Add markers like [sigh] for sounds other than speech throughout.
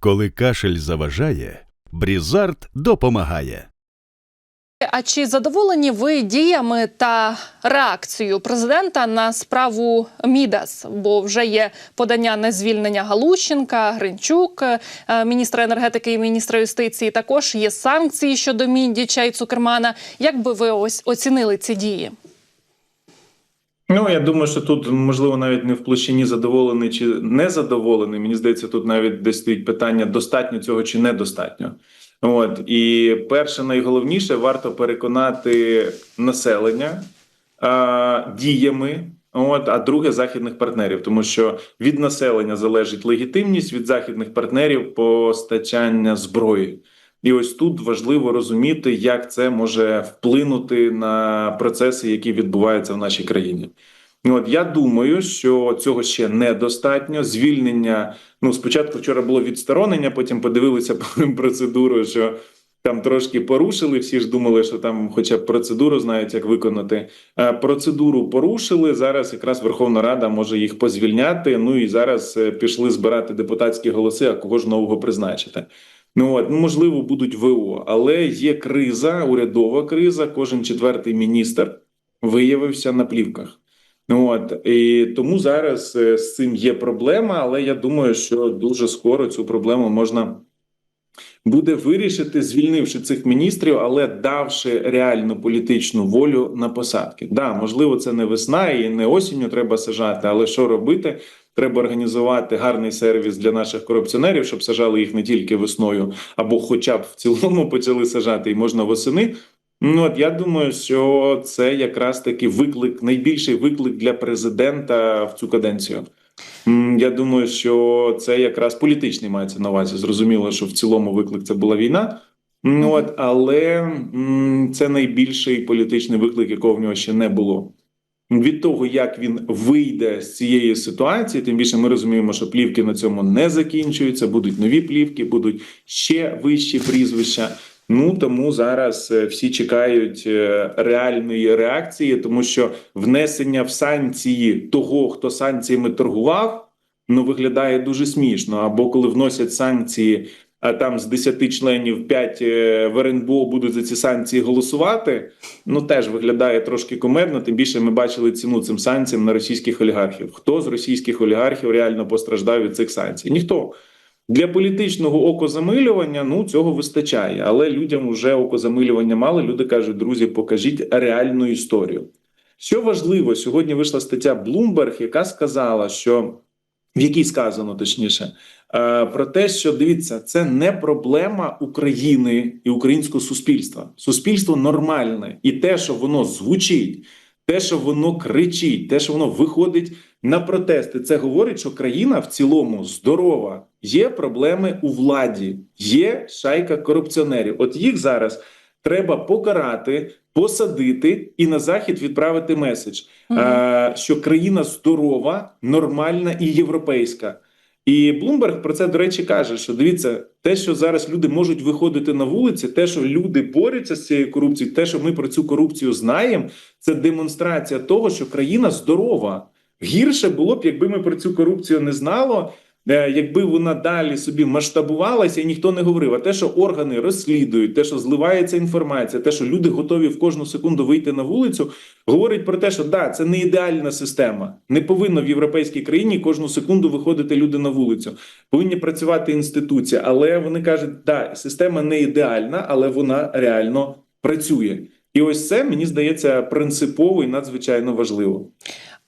Коли кашель заважає, Брізард допомагає. А чи задоволені ви діями та реакцією президента на справу Мідас? Бо вже є подання на звільнення Галущенка, Гринчук, е, міністра енергетики і міністра юстиції. Також є санкції щодо Міндіча і Цукермана. Як би ви ось оцінили ці дії? Ну, я думаю, що тут можливо навіть не в площині задоволений чи незадоволений. Мені здається, тут навіть десь стоїть питання: достатньо цього чи недостатньо. От і перше, найголовніше, варто переконати населення а, діями. От, а друге західних партнерів, тому що від населення залежить легітимність від західних партнерів постачання зброї. І ось тут важливо розуміти, як це може вплинути на процеси, які відбуваються в нашій країні. От я думаю, що цього ще недостатньо. Звільнення ну спочатку вчора було відсторонення, потім подивилися [laughs] процедуру, що там трошки порушили. Всі ж думали, що там, хоча б процедуру знають, як виконати. Е, Процедуру порушили. Зараз якраз Верховна Рада може їх позвільняти. Ну і зараз е, пішли збирати депутатські голоси, а кого ж нового призначити. Ну от ну, можливо, будуть ВО, але є криза, урядова криза. Кожен четвертий міністр виявився на плівках. Ну от і тому зараз е, з цим є проблема, але я думаю, що дуже скоро цю проблему можна буде вирішити, звільнивши цих міністрів, але давши реальну політичну волю на посадки. Да, можливо, це не весна і не осінню треба сажати, але що робити? Треба організувати гарний сервіс для наших корупціонерів, щоб сажали їх не тільки весною, або, хоча б в цілому, почали сажати і можна восени. Ну от я думаю, що це якраз таки виклик, найбільший виклик для президента в цю каденцію. Я думаю, що це якраз політичний мається на увазі. Зрозуміло, що в цілому виклик це була війна. Ну от, але це найбільший політичний виклик, якого в нього ще не було. Від того, як він вийде з цієї ситуації, тим більше ми розуміємо, що плівки на цьому не закінчуються, будуть нові плівки, будуть ще вищі прізвища. Ну тому зараз е, всі чекають е, реальної реакції, тому що внесення в санкції того, хто санкціями торгував, ну виглядає дуже смішно. Або коли вносять санкції, там з 10 членів 5 в РНБО будуть за ці санкції голосувати. Ну теж виглядає трошки комедно. Тим більше ми бачили ціну цим санкціям на російських олігархів. Хто з російських олігархів реально постраждав від цих санкцій? Ніхто. Для політичного окозамилювання ну цього вистачає, але людям вже окозамилювання мало. Люди кажуть, друзі, покажіть реальну історію. Що важливо, сьогодні вийшла стаття Bloomberg, яка сказала, що в якій сказано точніше, е, про те, що дивіться, це не проблема України і українського суспільства. Суспільство нормальне, і те, що воно звучить, те, що воно кричить, те, що воно виходить на протести, це говорить, що країна в цілому здорова. Є проблеми у владі, є шайка корупціонерів. От їх зараз треба покарати, посадити і на захід відправити меседж, Мгм. е, що країна здорова, нормальна і європейська. І Блумберг про це до речі каже: що дивіться, те, що зараз люди можуть виходити на вулиці, те, що люди борються з цією корупцією, те, що ми про цю корупцію знаємо, це демонстрація того, що країна здорова. Гірше було б, якби ми про цю корупцію не знало, е, якби вона далі собі масштабувалася і ніхто не говорив. А те, що органи розслідують, те, що зливається інформація, те, що люди готові в кожну секунду вийти на вулицю, говорить про те, що да, це не ідеальна система. Не повинно в європейській країні кожну секунду виходити люди на вулицю. Повинні працювати інституції, але вони кажуть, да, система не ідеальна, але вона реально працює. І ось це мені здається принципово і надзвичайно важливо.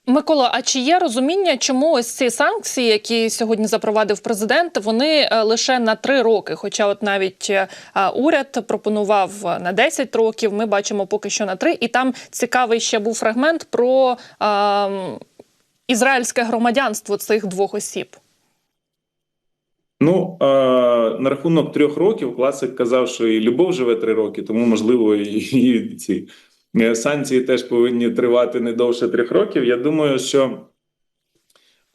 Микола, а чи є розуміння, чому ось ці санкції, які сьогодні запровадив президент, вони е, лише на три роки? Хоча, от навіть е, уряд пропонував на 10 років, ми бачимо поки що на три. І там цікавий ще був фрагмент про е, ізраїльське громадянство цих двох осіб. Ну е, на рахунок трьох років класик казав, що і любов живе три роки, тому можливо і, і ці е, санкції теж повинні тривати не довше трьох років. Я думаю, що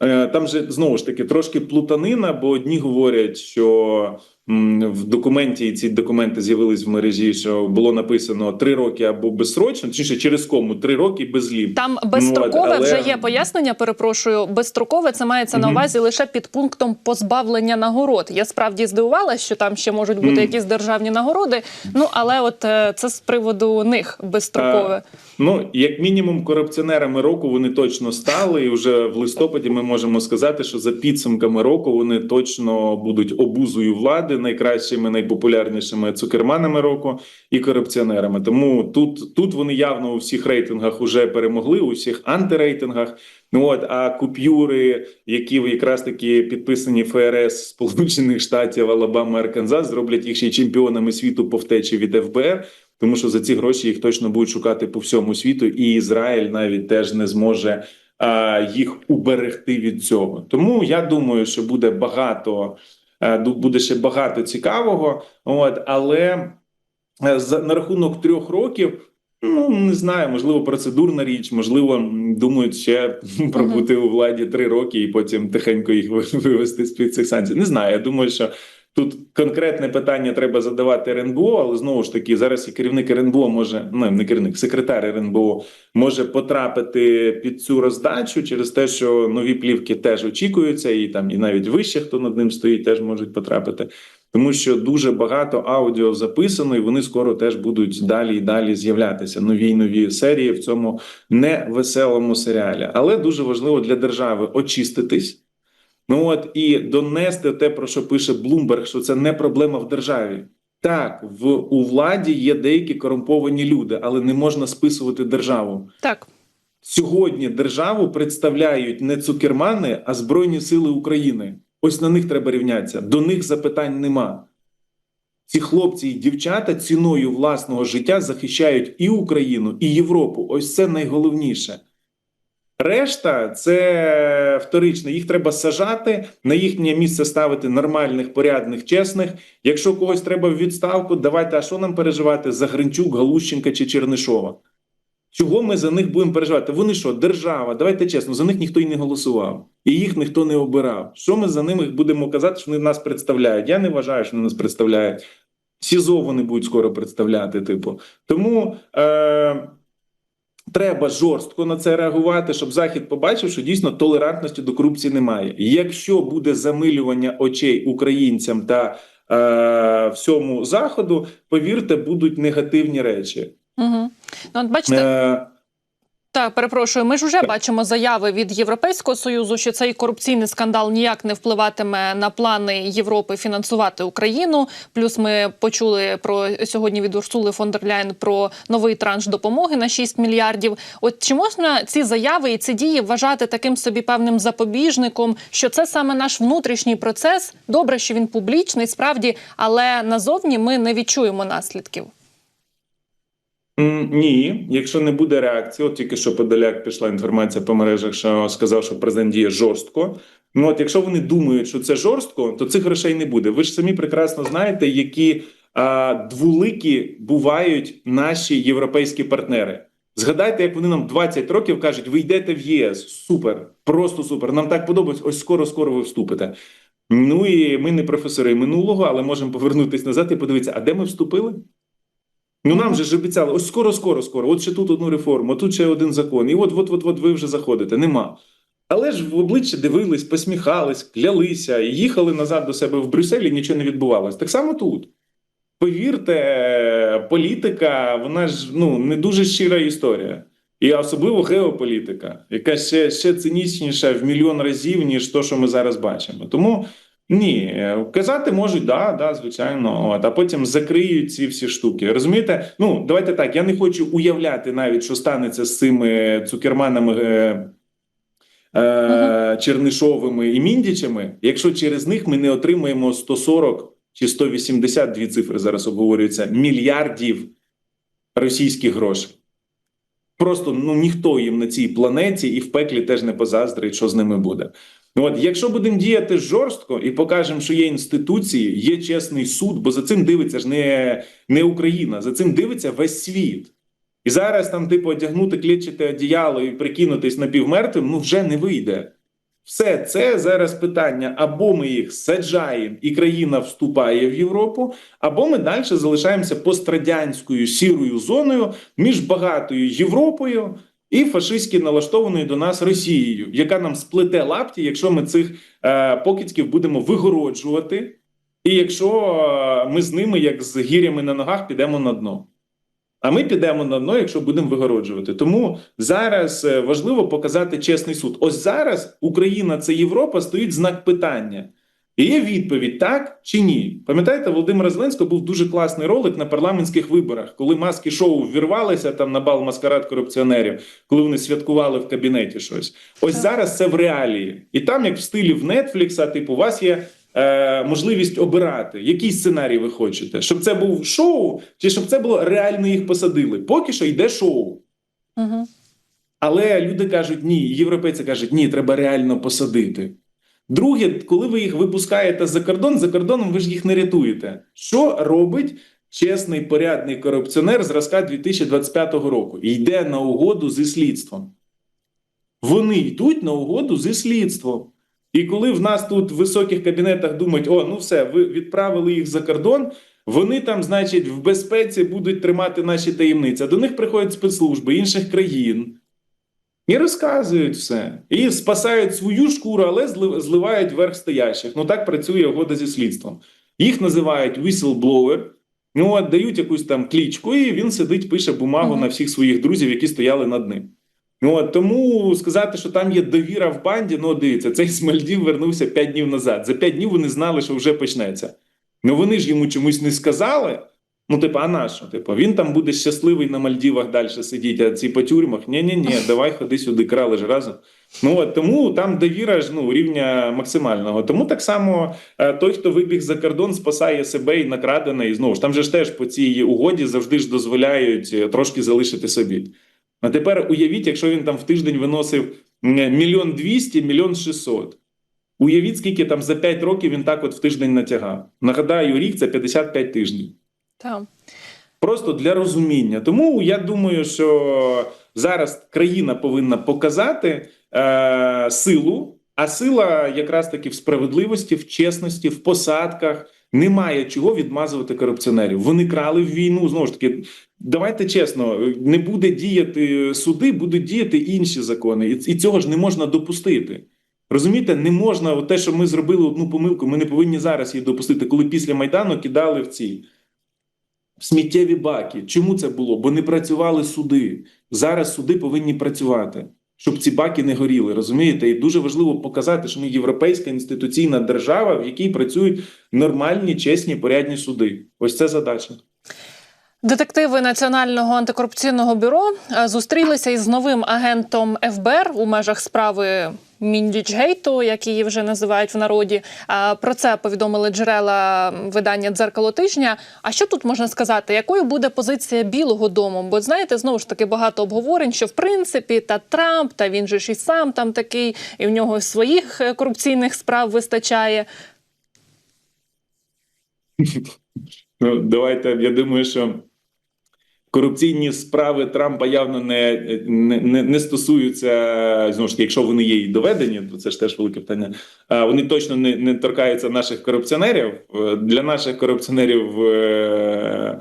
е, там же знову ж таки трошки плутанина, бо одні говорять, що в документі, і ці документи з'явились в мережі, що було написано три роки або безсрочно, точніше через кому три роки без ліп. Там безстрокове Ну, але- вже є пояснення. Перепрошую, безстрокове це мається на увазі лише під пунктом позбавлення нагород. Я справді здивувалася, що там ще можуть бути Мгм. якісь державні нагороди. Ну але от е, це з приводу них безстрокове. Ну, як мінімум, корупціонерами року вони точно стали, і вже в листопаді ми можемо сказати, що за підсумками року вони точно будуть обузою влади, найкращими, найпопулярнішими цукерманами року і корупціонерами. Тому тут, тут вони явно у всіх рейтингах вже перемогли, у всіх антирейтингах. Ну от а купюри, які якраз таки підписані ФРС Сполучених Штатів, Алабама, Арканзас, зроблять їх ще чемпіонами світу по втечі від ФБР. Тому що за ці гроші їх точно будуть шукати по всьому світу, і Ізраїль навіть теж не зможе а, їх уберегти від цього. Тому я думаю, що буде багато, е, буде ще багато цікавого. От але е, за на рахунок трьох років. Ну не знаю, можливо, процедурна річ, можливо, думають ще [laughs] пробути у владі три роки і потім тихенько їх вивести з під цих санкцій. Не знаю. Я думаю, що тут конкретне питання треба задавати РНБО, але знову ж таки, зараз і керівник РНБО може, ну не керівник, секретар РНБО може потрапити під цю роздачу через те, що нові плівки теж очікуються, і там і навіть вище, хто над ним стоїть, теж можуть потрапити. Тому що дуже багато аудіо записано, і вони скоро теж будуть далі і далі з'являтися. Нові й нові серії в цьому невеселому серіалі. Але дуже важливо для держави очиститись. Ну от і донести те, про що пише Блумберг, що це не проблема в державі. Так, в у владі є деякі корумповані люди, але не можна списувати державу. Так. Сьогодні державу представляють не цукермани, а Збройні Сили України. Ось на них треба рівнятися. До них запитань нема. Ці хлопці і дівчата ціною власного життя захищають і Україну, і Європу. Ось це найголовніше. Решта це вторичне. Їх треба сажати, на їхнє місце ставити нормальних, порядних, чесних. Якщо когось треба в відставку, давайте, а що нам переживати за Гринчук, Галущенка чи Чернишова? Чого ми за них будемо переживати? Вони що, держава? Давайте чесно, за них ніхто й не голосував, і їх ніхто не обирав. Що ми за ними будемо казати, що вони нас представляють? Я не вважаю, що вони нас представляють. СІЗО вони будуть скоро представляти. Типу, тому е- треба жорстко на це реагувати, щоб захід побачив, що дійсно толерантності до корупції немає. Якщо буде замилювання очей українцям та е- всьому заходу, повірте, будуть негативні речі. Угу. Ну, от бачите, Е- Так, перепрошую. Ми ж вже бачимо заяви від Європейського союзу, що цей корупційний скандал ніяк не впливатиме на плани Європи фінансувати Україну. Плюс ми почули про сьогодні від Урсули фон дер Ляйн про новий транш допомоги на 6 мільярдів. От чи можна ці заяви і ці дії вважати таким собі певним запобіжником, що це саме наш внутрішній процес? Добре, що він публічний, справді, але назовні ми не відчуємо наслідків. Ні, якщо не буде реакції, от тільки що подаляк пішла інформація по мережах, що сказав, що президент діє жорстко. Ну от якщо вони думають, що це жорстко, то цих грошей не буде. Ви ж самі прекрасно знаєте, які а, двуликі бувають наші європейські партнери. Згадайте, як вони нам 20 років кажуть, ви йдете в ЄС. Супер, просто супер. Нам так подобається. Ось скоро, скоро ви вступите. Ну і ми не професори минулого, але можемо повернутися назад і подивитися, а де ми вступили? Ну нам же ж обіцяли, ось скоро, скоро, скоро. От ще тут одну реформу, тут ще один закон. І от, от, от, от ви вже заходите. Нема. Але ж в обличчя дивились, посміхались, клялися і їхали назад до себе в Брюсселі, нічого не відбувалось. Так само тут. Повірте, політика, вона ж ну не дуже щира історія. І особливо геополітика, яка ще, ще цинічніша в мільйон разів, ніж то, що ми зараз бачимо. Тому ні, е, казати можуть, да, да, звичайно, от, а потім закриють ці всі штуки. Розумієте? Ну, давайте так. Я не хочу уявляти навіть, що станеться з цими цукерманами. Е, е, Чернишовими і Міндічами, якщо через них ми не отримаємо 140 чи 180, дві цифри зараз обговорюються, мільярдів російських грошей. Просто ну ніхто їм на цій планеті і в пеклі теж не позаздрить, що з ними буде. Ну, От, якщо будемо діяти жорстко і покажемо, що є інституції, є чесний суд, бо за цим дивиться ж не, не Україна, за цим дивиться весь світ. І зараз там, типу, одягнути клітчате одіяло і прикинутись напівмертвим, ну вже не вийде. Все це зараз питання: або ми їх саджаємо, і країна вступає в Європу, або ми далі залишаємося пострадянською сірою зоною між багатою Європою і фашистськи налаштованою до нас Росією, яка нам сплете лапті, якщо ми цих е, покидьків будемо вигороджувати, і якщо е, ми з ними, як з гірями на ногах, підемо на дно. А ми підемо на дно, якщо будемо вигороджувати. Тому зараз е, важливо показати чесний суд. Ось зараз Україна це Європа стоїть знак питання. І є відповідь так чи ні. Пам'ятаєте, Володимира Зеленського був дуже класний ролик на парламентських виборах, коли маски шоу ввірвалися там на бал маскарад корупціонерів, коли вони святкували в кабінеті щось. Ось Так. зараз це в реалії. І там, як в стилі в Нетфлікса, типу, у вас є е, можливість обирати, який сценарій ви хочете, щоб це був шоу, чи щоб це було реально їх посадили. Поки що йде шоу. Угу. Але люди кажуть ні, європейці кажуть, ні, треба реально посадити. Друге, коли ви їх випускаєте за кордон, за кордоном ви ж їх не рятуєте. Що робить чесний порядний корупціонер зразка 2025 року? Йде на угоду зі слідством. Вони йдуть на угоду зі слідством. І коли в нас тут в високих кабінетах думають, о, ну все, ви відправили їх за кордон, вони там, значить, в безпеці будуть тримати наші таємниці. До них приходять спецслужби інших країн і розказують все. І спасають свою шкуру, але зли- зливають верх стоящих. Ну так працює угода зі слідством. Їх називають whistleblower, ну от дають якусь там клічку, і він сидить, пише бумагу Мгм. на всіх своїх друзів, які стояли над ним. Ну, от, тому сказати, що там є довіра в банді, ну дивіться, цей з Мальдів вернувся 5 днів назад. За 5 днів вони знали, що вже почнеться. Ну вони ж йому чомусь не сказали. Ну, типу, а на що? Типу, він там буде щасливий на Мальдівах далі сидіти, а ці по тюрмах. Ні, ні, ні, давай ходи сюди, крали ж разом. Ну от тому там довіра ж ну рівня максимального. Тому так само е, той, хто вибіг за кордон, спасає себе і накрадене. І знову ж там же ж теж по цій угоді завжди ж дозволяють е, трошки залишити собі. А тепер уявіть, якщо він там в тиждень виносив мільйон двісті, мільйон шістсот. Уявіть, скільки там за 5 років він так от в тиждень натягав. Нагадаю, рік це 55 тижнів. Так. Просто для розуміння. Тому я думаю, що зараз країна повинна показати е, силу, а сила якраз таки в справедливості, в чесності, в посадках. Немає чого відмазувати корупціонерів. Вони крали в війну. Знову ж таки, давайте чесно, не буде діяти суди, будуть діяти інші закони, і, цього ж не можна допустити. Розумієте, не можна те, що ми зробили одну помилку. Ми не повинні зараз її допустити, коли після майдану кидали в ці в сміттєві баки. Чому це було? Бо не працювали суди. Зараз суди повинні працювати, щоб ці баки не горіли. Розумієте? І дуже важливо показати, що ми європейська інституційна держава, в якій працюють нормальні, чесні, порядні суди. Ось це задача. Детективи Національного антикорупційного бюро е, зустрілися із новим агентом ФБР у межах справи Міндічгейту, як її вже називають в народі. Про це повідомили джерела видання дзеркало тижня. А що тут можна сказати? Якою буде позиція Білого Дому? Бо знаєте, знову ж таки багато обговорень, що в принципі та Трамп, та він же ж і сам там такий, і в нього своїх е, корупційних справ вистачає. Ну, давайте. Я думаю, що корупційні справи Трампа явно не, не, не, стосуються знову ж таки, якщо вони є і доведені, то це ж теж велике питання. Вони точно не, не торкаються наших корупціонерів. Е, Для наших корупціонерів, е,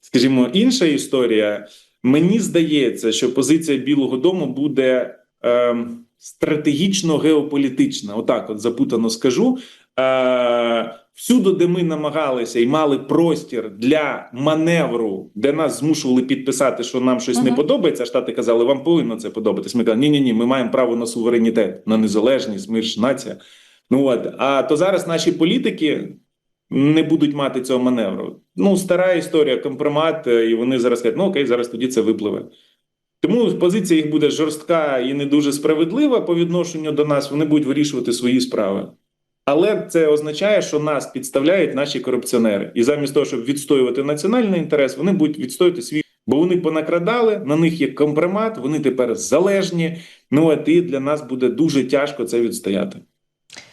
скажімо, інша історія. Мені здається, що позиція Білого Дому буде е, стратегічно геополітична. Отак, от запутано скажу. Е, всюди, де ми намагалися і мали простір для маневру, де нас змушували підписати, що нам щось не подобається. Штати казали, вам повинно це подобатись. Ми казали, ні, ні, ні, ми маємо право на суверенітет, на незалежність, ми ж нація. Ну от а то зараз наші політики не будуть мати цього маневру. Ну, стара історія, компромат, е, і вони зараз кажуть, ну окей, зараз тоді це випливе. Тому позиція їх буде жорстка і не дуже справедлива по відношенню до нас. Вони будуть вирішувати свої справи. Але це означає, що нас підставляють наші корупціонери. І замість того, щоб відстоювати національний інтерес, вони будуть відстоювати свій. Бо вони понакрадали, на них є компромат, вони тепер залежні. Ну от і для нас буде дуже тяжко це відстояти.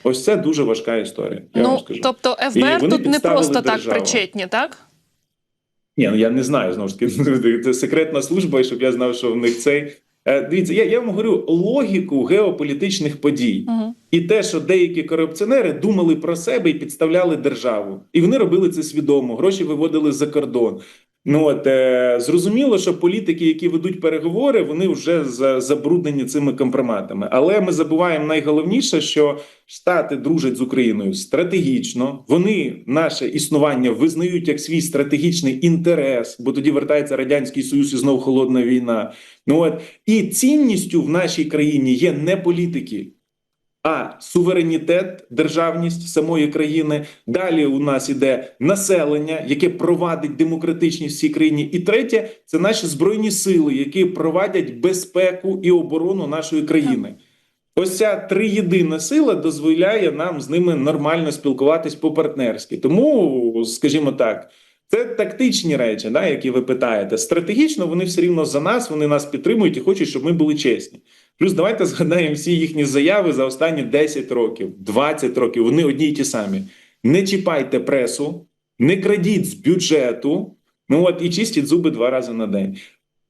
Ось це дуже важка історія. Я вам ну скажу. тобто ФБР тут не просто так причетні, так? Ні, ну я не знаю знову ж таки. [laughs] Це секретна служба, і щоб я знав, що в них цей. Е, Дивіться, я, я вам говорю логіку геополітичних подій. Угу. І те, що деякі корупціонери думали про себе і підставляли державу, і вони робили це свідомо. Гроші виводили за кордон. Ну от е, зрозуміло, що політики, які ведуть переговори, вони вже за, забруднені цими компроматами. Але ми забуваємо найголовніше, що Штати дружать з Україною стратегічно. Вони наше існування визнають як свій стратегічний інтерес, бо тоді вертається радянський союз і знов холодна війна. Ну от і цінністю в нашій країні є не політики. А суверенітет, державність самої країни. Далі у нас іде населення, яке провадить демократичність в цій країні. І третє це наші збройні сили, які провадять безпеку і оборону нашої країни. Ось ця триєдина сила дозволяє нам з ними нормально спілкуватись по-партнерськи. Тому, скажімо так, це тактичні речі, да, які ви питаєте. Стратегічно вони все рівно за нас, вони нас підтримують і хочуть, щоб ми були чесні. Плюс давайте згадаємо всі їхні заяви за останні 10 років, 20 років. Вони одні й ті самі. Не чіпайте пресу, не крадіть з бюджету. Ну от і чистіть зуби два рази на день.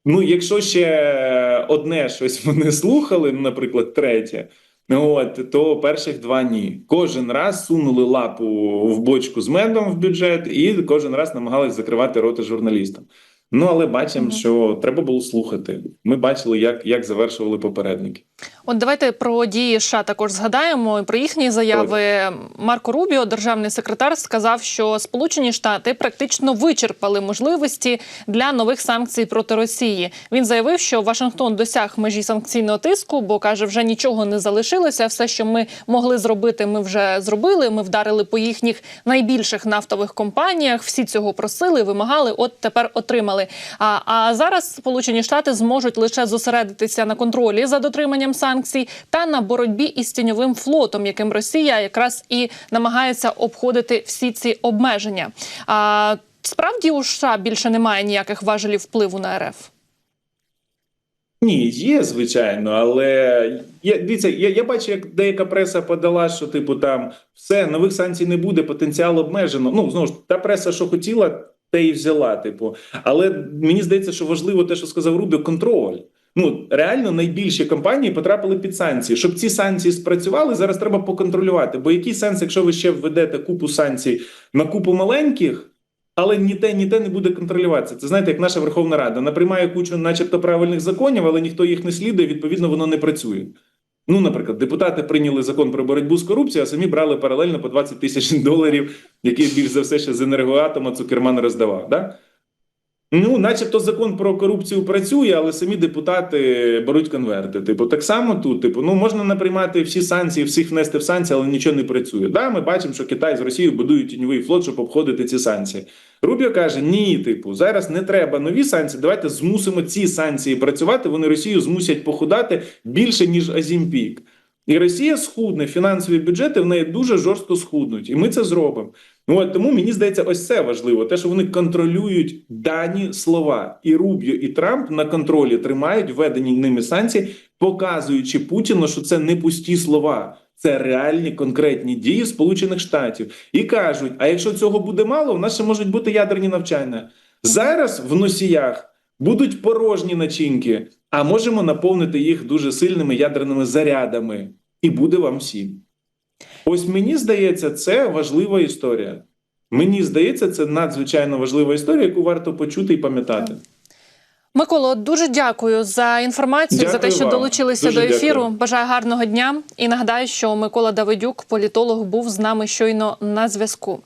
Ну, якщо ще одне щось [laughs] вони слухали, наприклад, третє. Ну, от то перших два ні. Кожен раз сунули лапу в бочку з медом в бюджет, і кожен раз намагались закривати роти журналістам. Ну але бачимо, що треба було слухати. Ми бачили, як, як завершували попередники. От давайте про дії США також згадаємо і про їхні заяви. Марко Рубіо, державний секретар, сказав, що Сполучені Штати практично вичерпали можливості для нових санкцій проти Росії. Він заявив, що Вашингтон досяг межі санкційного тиску, бо каже, вже нічого не залишилося. Все, що ми могли зробити, ми вже зробили. Ми вдарили по їхніх найбільших нафтових компаніях. Всі цього просили, вимагали. От тепер отримали. А, а зараз Сполучені Штати зможуть лише зосередитися на контролі за дотриманням санкцій та на боротьбі із тіньовим флотом, яким Росія якраз і намагається обходити всі ці обмеження. А справді у США більше немає ніяких важелів впливу на РФ. Ні, є, звичайно, але я дивіться, я, я бачу, як деяка преса подала, що типу там все, нових санкцій не буде, потенціал обмежено. Ну знову ж та преса, що хотіла, те і взяла. Типу, але мені здається, що важливо те, що сказав Рубіо, контроль. Ну реально найбільші компанії потрапили під санкції. Щоб ці санкції спрацювали, зараз треба поконтролювати. Бо який сенс, якщо ви ще введете купу санкцій на купу маленьких? Але ні те, ні те не буде контролюватися. Це знаєте, як наша Верховна Рада Вона приймає кучу, начебто, правильних законів, але ніхто їх не слідує. Відповідно, воно не працює. Ну, наприклад, депутати прийняли закон про боротьбу з корупцією, а самі брали паралельно по 20 тисяч доларів, які більш за все ще з енергоатома Цукерман роздавав. Да? Ну, начебто, закон про корупцію працює, але самі депутати беруть конверти. Типу, так само тут, типу, ну можна наприймати всі санкції, всіх внести в санкції, але нічого не працює. Да, ми бачимо, що Китай з Росією будують тіньовий флот, щоб обходити ці санкції. Рубіо каже: ні, типу, зараз не треба нові санкції. Давайте змусимо ці санкції працювати. Вони Росію змусять похудати більше ніж Азімпік. І Росія схудне, фінансові бюджети в неї дуже жорстко схуднуть, і ми це зробимо. Ну от тому мені здається, ось це важливо. Те, що вони контролюють дані слова, і Рубіо, і Трамп на контролі тримають введені ними санкції, показуючи Путіну, що це не пусті слова. Це реальні конкретні дії Сполучених Штатів і кажуть: а якщо цього буде мало, у нас ще можуть бути ядерні навчання. Зараз в носіях будуть порожні начинки, а можемо наповнити їх дуже сильними ядерними зарядами, і буде вам всім. Ось мені здається, це важлива історія. Мені здається, це надзвичайно важлива історія, яку варто почути і пам'ятати. Миколо, дуже дякую за інформацію, за те, що вам. долучилися Дуже до ефіру. дякую. Бажаю гарного дня і нагадаю, що Микола Давидюк, політолог, був з нами щойно на зв'язку.